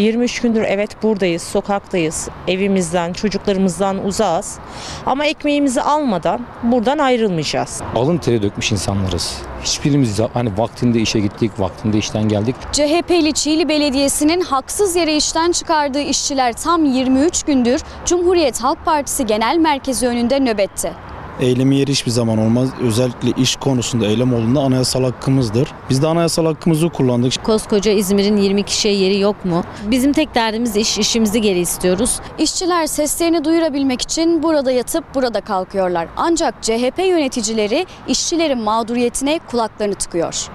23 gündür evet buradayız, sokaktayız, evimizden, çocuklarımızdan uzağız. Ama ekmeğimizi almadan buradan ayrılmayacağız. alın teri dökmüş insanlarız. Hiçbirimiz de hani vaktinde işe gittik, vaktinde işten geldik. CHP'li Çiğli Belediyesi'nin haksız yere işten çıkardığı işçiler tam 23 gündür Cumhuriyet Halk Partisi Genel Merkezi önünde nöbette. Eylemi yeri hiçbir zaman olmaz. Özellikle iş konusunda eylem olduğunda anayasal hakkımızdır. Biz de anayasal hakkımızı kullandık. Koskoca İzmir'in 20 kişiye yeri yok mu? Bizim tek derdimiz iş, işimizi geri istiyoruz. İşçiler seslerini duyurabilmek için burada yatıp burada kalkıyorlar. Ancak CHP yöneticileri işçilerin mağduriyetine kulaklarını tıkıyor.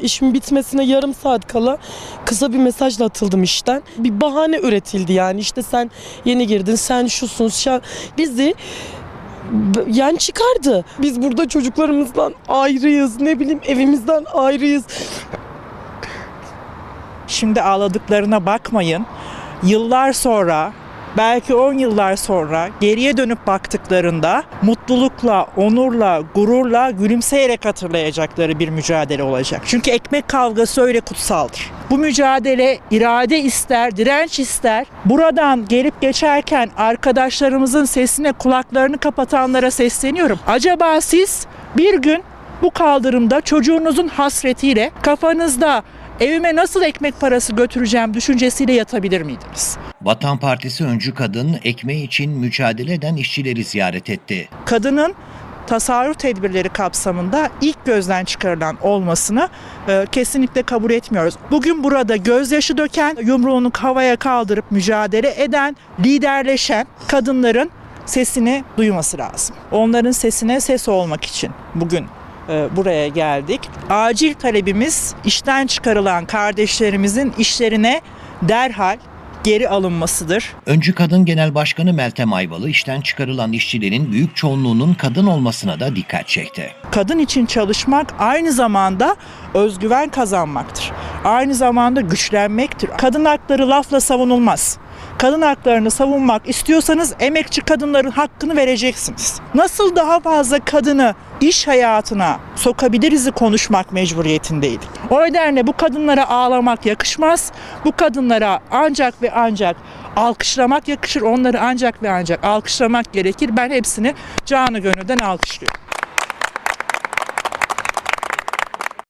İşimin bitmesine yarım saat kala kısa bir mesajla atıldım işten. Bir bahane üretildi yani işte sen yeni girdin sen şusun şa bizi yani çıkardı. Biz burada çocuklarımızdan ayrıyız ne bileyim evimizden ayrıyız. Şimdi ağladıklarına bakmayın. Yıllar sonra belki 10 yıllar sonra geriye dönüp baktıklarında mutlulukla, onurla, gururla, gülümseyerek hatırlayacakları bir mücadele olacak. Çünkü ekmek kavgası öyle kutsaldır. Bu mücadele irade ister, direnç ister. Buradan gelip geçerken arkadaşlarımızın sesine kulaklarını kapatanlara sesleniyorum. Acaba siz bir gün bu kaldırımda çocuğunuzun hasretiyle kafanızda evime nasıl ekmek parası götüreceğim düşüncesiyle yatabilir miydiniz? Vatan Partisi öncü kadın ekmeği için mücadele eden işçileri ziyaret etti. Kadının tasarruf tedbirleri kapsamında ilk gözden çıkarılan olmasını e, kesinlikle kabul etmiyoruz. Bugün burada gözyaşı döken, yumruğunu havaya kaldırıp mücadele eden, liderleşen kadınların sesini duyması lazım. Onların sesine ses olmak için bugün buraya geldik. Acil talebimiz işten çıkarılan kardeşlerimizin işlerine derhal geri alınmasıdır. Öncü Kadın Genel Başkanı Meltem Ayvalı işten çıkarılan işçilerin büyük çoğunluğunun kadın olmasına da dikkat çekti. kadın için çalışmak aynı zamanda özgüven kazanmaktır. Aynı zamanda güçlenmektir. Kadın hakları lafla savunulmaz. Kadın haklarını savunmak istiyorsanız emekçi kadınların hakkını vereceksiniz. Nasıl daha fazla kadını iş hayatına sokabiliriz'i konuşmak mecburiyetindeydik. O nedenle bu kadınlara ağlamak yakışmaz. Bu kadınlara ancak ve ancak alkışlamak yakışır. Onları ancak ve ancak alkışlamak gerekir. Ben hepsini canı gönülden alkışlıyorum.